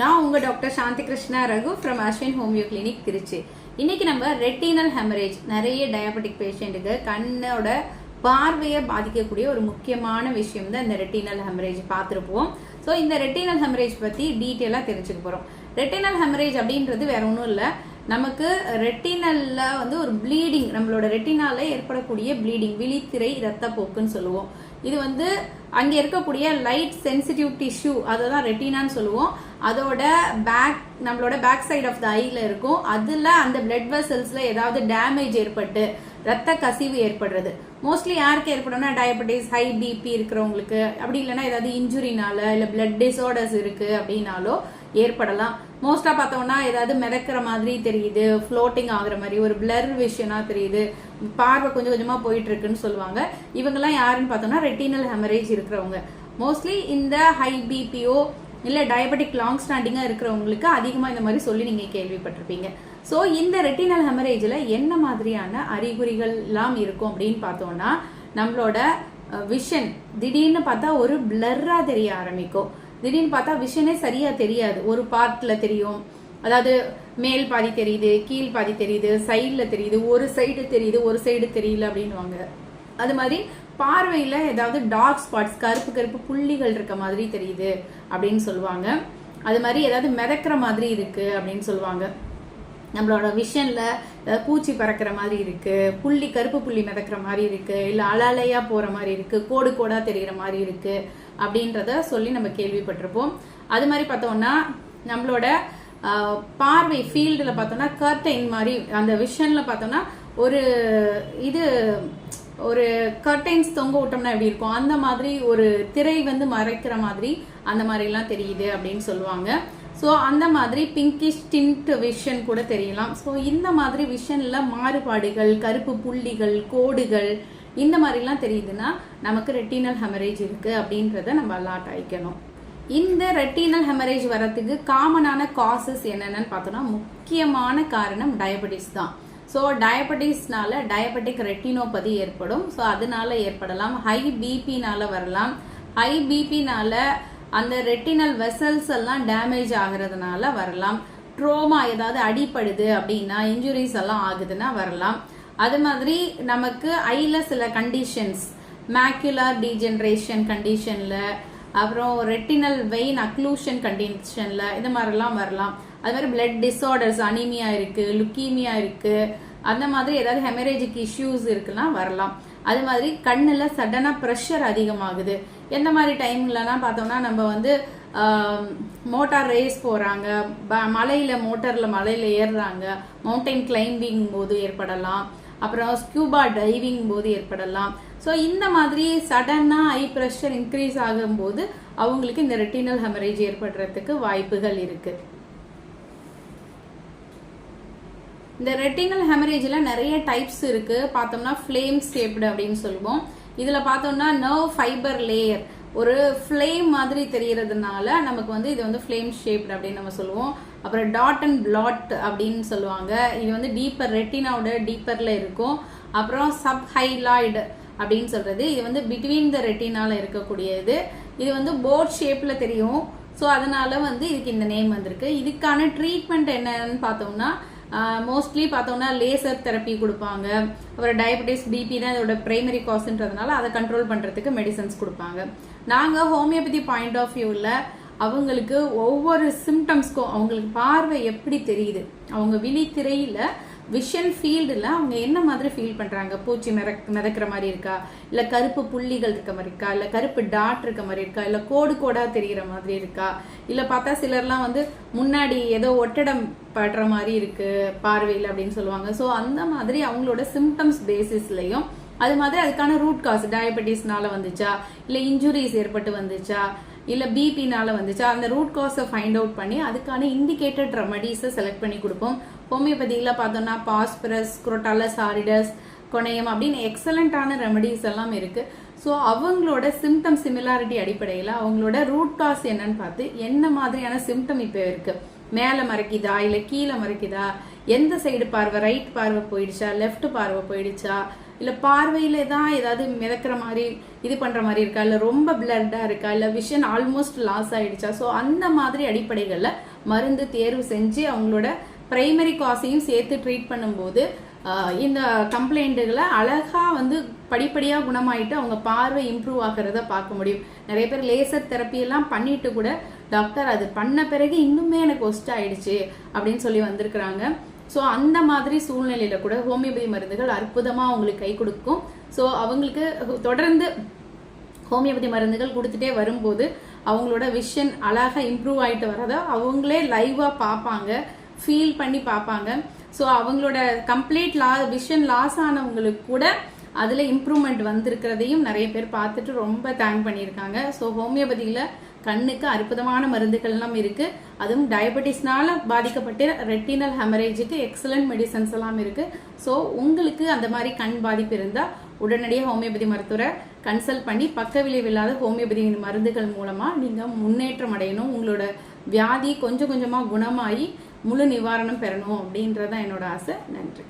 நான் உங்கள் doctor Shanthi Krishna Raghu from Ashwin homeo clinic Trichy. இன்னைக்கு நம்ம ரெட்டினல் ஹெமரேஜ் நிறைய டயபெட்டிக் பேஷண்ட்டுக்கு கண்ணோட பார்வையை பாதிக்கக்கூடிய ஒரு முக்கியமான விஷயம் தான் இந்த ரெட்டினல் ஹெமரேஜ் பார்த்துருப்போம். ஸோ இந்த ரெட்டினல் ஹெமரேஜ் பற்றி டீட்டெயிலாக தெரிஞ்சுக்க போகிறோம் ரெட்டினல் ஹெமரேஜ் அப்படின்றது வேற ஒன்றும் இல்லை. நமக்கு ரெட்டினல்ல வந்து ஒரு ப்ளீடிங் நம்மளோட ரெட்டினால ஏற்படக்கூடிய ப்ளீடிங் விழித்திரை ரத்தப்போக்குன்னு சொல்லுவோம். இது வந்து அங்கே இருக்கக்கூடிய லைட் சென்சிட்டிவ் டிஷ்யூ அதை தான் ரெட்டினான்னு சொல்லுவோம். அதோட பேக் நம்மளோட பேக் சைடு ஆஃப் த ஐயில் இருக்கும். அதில் அந்த பிளட் வெசல்ஸில் ஏதாவது டேமேஜ் ஏற்பட்டு ரத்த கசிவு ஏற்படுறது. மோஸ்ட்லி யாருக்கு ஏற்படும்னா டயபெட்டிஸ் ஹை பிபி இருக்கிறவங்களுக்கு. அப்படி இல்லைன்னா ஏதாவது இன்ஜுரினால இல்லை பிளட் டிசார்டர்ஸ் இருக்குது அப்படின்னாலோ ஏற்படலாம். மோஸ்ட்டாக பார்த்தோம்னா ஏதாவது மிதக்கிற மாதிரி தெரியுது ஃப்ளோட்டிங் ஆகுற மாதிரி ஒரு பிளர் விஷயனா தெரியுது பார்வை கொஞ்சம் கொஞ்சமாக போயிட்டு இருக்குன்னு சொல்லுவாங்க. இவங்கெல்லாம் யாருன்னு பார்த்தோம்னா ரெட்டினல் ஹெமரேஜ் இருக்கிறவங்க. மோஸ்ட்லி இந்த ஹை பிபிஓ இல்லை டயபெட்டிக் லாங் ஸ்டாண்டிங்காக இருக்கிறவங்களுக்கு அதிகமாக இந்த மாதிரி சொல்லி நீங்கள் கேள்விப்பட்டிருப்பீங்க. ஸோ இந்த ரெட்டினல் ஹெமரேஜில் என்ன மாதிரியான அறிகுறிகள்லாம் இருக்கும் அப்படின்னு பார்த்தோம்னா நம்மளோட விஷன் திடீர்னு பார்த்தா ஒரு பிளர்ரா தெரிய ஆரம்பிக்கும். திடீர்னு பார்த்தா விஷனே சரியா தெரியாது. ஒரு பார்ட்ல தெரியும். அதாவது மேல் பாதி தெரியுது கீழ் பாதி தெரியுது சைடில் தெரியுது ஒரு சைடு தெரியுது ஒரு சைடு தெரியல அப்படின்னுவாங்க. அது மாதிரி பார்வையில் ஏதாவது டார்க் ஸ்பாட்ஸ் கருப்பு கருப்பு புள்ளிகள் இருக்க மாதிரி தெரியுது அப்படின்னு சொல்லுவாங்க. அது மாதிரி ஏதாவது மிதக்கிற மாதிரி இருக்கு அப்படின்னு சொல்லுவாங்க. நம்மளோட விஷனில் ஏதாவது பூச்சி பறக்கிற மாதிரி இருக்கு புள்ளி கருப்பு புள்ளி மிதக்கிற மாதிரி இருக்கு இல்லை அலாலையாக போகிற மாதிரி இருக்கு கோடு கோடாக தெரிகிற மாதிரி இருக்கு அப்படின்றத சொல்லி நம்ம கேள்விப்பட்டிருப்போம். அது மாதிரி பார்த்தோம்னா நம்மளோட பார்வை ஃபீல்டில் பார்த்தோம்னா கர்டைன் மாதிரி அந்த விஷனில் பார்த்தோம்னா ஒரு இது ஒரு கர்டைன்ஸ் தொங்க விட்டோம்னா எப்படி இருக்கும்? அந்த மாதிரி ஒரு திரை வந்து மறைக்கிற மாதிரி அந்த மாதிரிலாம் தெரியுது அப்படின்னு சொல்லுவாங்க. ஸோ அந்த மாதிரி பிங்கிஷ் டிண்ட் விஷன் கூட தெரியலாம். ஸோ இந்த மாதிரி விஷனில் மாறுபாடுகள் கருப்பு புள்ளிகள் கோடுகள் இந்த மாதிரிலாம் தெரியுதுன்னா நமக்கு ரெட்டினல் ஹெமரேஜ் இருக்கு அப்படின்றத நம்ம அலாட் ஆயிக்கணும். இந்த ரெட்டினல் ஹெமரேஜ் வரத்துக்கு காமனான காசஸ் என்னென்னு பார்த்தோன்னா முக்கியமான காரணம் டயபெட்டிஸ் தான். ஸோ டயபெட்டிஸ்னால டயபெட்டிக் ரெட்டினோபதி ஏற்படும். ஸோ அதனால ஏற்படலாம். ஹை பிபினால வரலாம். ஹை பிபினால அந்த ரெட்டினல் வெசல்ஸ் எல்லாம் டேமேஜ் ஆகிறதுனால வரலாம். ட்ரோமா ஏதாவது அடிப்படுது அப்படின்னா இன்ஜுரிஸ் எல்லாம் ஆகுதுன்னா வரலாம். அது மாதிரி நமக்கு ஐல சில கண்டிஷன்ஸ் மேக்குலர் டீஜென்ரேஷன் கண்டிஷன்ல அப்புறம் ரெட்டினல் வெயின் அக்ளூஷன் கண்டிஷன்ல இது மாதிரிலாம் வரலாம். அது மாதிரி பிளட் டிசார்டர்ஸ் அனிமியா இருக்கு லுக்கீமியா இருக்கு அந்த மாதிரி ஏதாவது ஹெமரேஜிக் இஷ்யூஸ் இருக்குன்னா வரலாம். அது மாதிரி கண்ணில் சடனாக ப்ரெஷர் அதிகமாகுது. எந்த மாதிரி டைம்லலாம் பார்த்தோம்னா நம்ம வந்து மோட்டார் ரேஸ் போகிறாங்க ப- மலையில் மோட்டார்ல மலையில் ஏறுறாங்க மவுண்டைன் கிளைம்பிங் போது ஏற்படலாம். அப்புறம் ஸ்கியூபா டைவிங் போது ஏற்படலாம். ஸோ இந்த மாதிரி சடனாக ஐ ப்ரெஷர் இன்க்ரீஸ் ஆகும்போது அவங்களுக்கு இந்த ரெட்டினல் ஹெமரேஜ் ஏற்படுறதுக்கு வாய்ப்புகள் இருக்குது இந்த ரெட்டினல் ஹெமரேஜில் நிறைய டைப்ஸ் இருக்குது பார்த்தோம்னா ஃப்ளேம் ஷேப்டு அப்படின்னு சொல்லுவோம். இதில் பார்த்தோம்னா நர்வ் ஃபைபர் லேயர் ஒரு ஃப்ளேம் மாதிரி தெரியறதுனால நமக்கு வந்து இது வந்து ஃப்ளேம் ஷேப்டு அப்படின்னு நம்ம சொல்லுவோம். அப்புறம் டாட் அண்ட் பிளாட் அப்படின்னு சொல்லுவாங்க. இது வந்து டீப்பர் ரெட்டினாவோட டீப்பரில் இருக்கும். அப்புறம் சப் ஹைலாய்டு அப்படின்னு சொல்கிறது இது வந்து பிட்வீன் த ரெட்டினால இருக்கக்கூடியது. இது வந்து போட் ஷேப்பில் தெரியும். ஸோ அதனால வந்து இதுக்கு இந்த நேம் வந்திருக்கு. இதுக்கான ட்ரீட்மெண்ட் என்னன்னு பார்த்தோம்னா மோஸ்ட்லி பார்த்தோம்னா லேசர் தெரப்பி கொடுப்பாங்க. அப்புறம் டயபெட்டிஸ் பிபி தான் இதோட பிரைமரி காசுன்றதுனால அதை கண்ட்ரோல் பண்றதுக்கு மெடிசன்ஸ் கொடுப்பாங்க. நாங்கள் ஹோமியோபதி பாயிண்ட் ஆஃப் வியூவில் அவங்களுக்கு ஒவ்வொரு சிம்டம்ஸ்க்கும் அவங்களுக்கு பார்வை எப்படி தெரியுது? அவங்க விழித்திரையில விஷன் ஃபீல்டில் அவங்க என்ன மாதிரி ஃபீல் பண்ணுறாங்க பூச்சி மிதக் மிதக்கிற மாதிரி இருக்கா? இல்லை கருப்பு புள்ளிகள் இருக்க மாதிரி இருக்கா? இல்லை கருப்பு டாட் இருக்க மாதிரி இருக்கா? இல்லை கோடு கோடாக தெரிகிற மாதிரி இருக்கா? இல்லை பார்த்தா சிலர்லாம் வந்து முன்னாடி ஏதோ ஒட்டடம் படுற மாதிரி இருக்குது பார்வையில் அப்படின்னு சொல்லுவாங்க. ஸோ அந்த மாதிரி அவங்களோட சிம்டம்ஸ் பேசிஸ்லையும் அது மாதிரி அதுக்கான ரூட் காஸ் டயபெட்டிஸ்னால வந்துச்சா? இல்ல இன்ஜுரிஸ் ஏற்பட்டு வந்துச்சா? இல்ல பிபினால வந்துச்சா? அந்த ரூட் காஸை ஃபைண்ட் அவுட் பண்ணி அதுக்கான இண்டிகேட்டட் ரெமடிஸை செலக்ட் பண்ணி கொடுப்போம். ஹோமியோபதியில பார்த்தோம்னா பாஸ்பரஸ் குரோட்டாலஸ் ஆரிடஸ் கொனையம் அப்படின்னு எக்ஸலண்டான ரெமடிஸ் எல்லாம் இருக்கு. ஸோ அவங்களோட சிம்டம் சிமிலாரிட்டி அடிப்படையில் அவங்களோட ரூட் காஸ் என்னன்னு பார்த்து என்ன மாதிரியான சிம்டம் இப்போ இருக்குது மேலே மறைக்குதா இல்லை கீழே மறைக்குதா? எந்த சைடு பார்வை? ரைட் பார்வை போயிடுச்சா? லெஃப்ட் பார்வை போயிடுச்சா? இல்லை பார்வையில தான் ஏதாவது மிதக்கிற மாதிரி இது பண்ணுற மாதிரி இருக்கா? இல்லை ரொம்ப பிளர்டாக இருக்கா? இல்லை விஷன் ஆல்மோஸ்ட் லாஸ் ஆகிடுச்சா ஸோ அந்த மாதிரி அடிப்படைகளில் மருந்து தேர்வு செஞ்சு அவங்களோட பிரைமரி காசையும் சேர்த்து ட்ரீட் பண்ணும்போது இந்த கம்ப்ளைண்ட்டுகளை அழகாக வந்து படிப்படியாக குணமாயிட்டு அவங்க பார்வை இம்ப்ரூவ் ஆகிறத பார்க்க முடியும். நிறைய பேர் லேசர் தெரப்பி எல்லாம் பண்ணிட்டு கூட டாக்டர் அது பண்ண பிறகு இன்னுமே எனக்கு ஒஸ்ட் ஆயிடுச்சு அப்படின்னு சொல்லி வந்திருக்கிறாங்க. ஸோ அந்த மாதிரி சூழ்நிலையில கூட ஹோமியோபதி மருந்துகள் அற்புதமாக அவங்களுக்கு கை கொடுக்கும். ஸோ அவங்களுக்கு தொடர்ந்து ஹோமியோபதி மருந்துகள் கொடுத்துட்டே வரும்போது அவங்களோட விஷன் அழகாக இம்ப்ரூவ் ஆகிட்டு வரதை அவங்களே லைவாக பார்ப்பாங்க ஃபீல் பண்ணி பார்ப்பாங்க. ஸோ அவங்களோட கம்ப்ளீட் லா விஷன் லாஸ் ஆனவங்களுக்கு கூட அதில் இம்ப்ரூவ்மெண்ட் வந்திருக்கிறதையும் நிறைய பேர் பார்த்துட்டு ரொம்ப தேங்க் பண்ணியிருக்காங்க. ஸோ ஹோமியோபதியில் கண்ணுக்கு அற்புதமான மருந்துகள்லாம் இருக்குது அதுவும் டயபெட்டிஸ்னால பாதிக்கப்பட்ட ரெட்டினல் ஹெமரேஜுக்கு எக்ஸலண்ட் மெடிசன்ஸ் எல்லாம் இருக்குது ஸோ உங்களுக்கு அந்த மாதிரி கண் பாதிப்பு இருந்தால் உடனடியாக ஹோமியோபதி மருத்துவரை கன்சல்ட் பண்ணி பக்க விளைவில்லாத ஹோமியோபதி மருந்துகள் மூலமாக நீங்கள் முன்னேற்றம் அடையணும். உங்களோட வியாதி கொஞ்சம் கொஞ்சமாக குணமாகி முழு நிவாரணம் பெறணும் அப்படின்றதான் என்னோட ஆசை. நன்றி.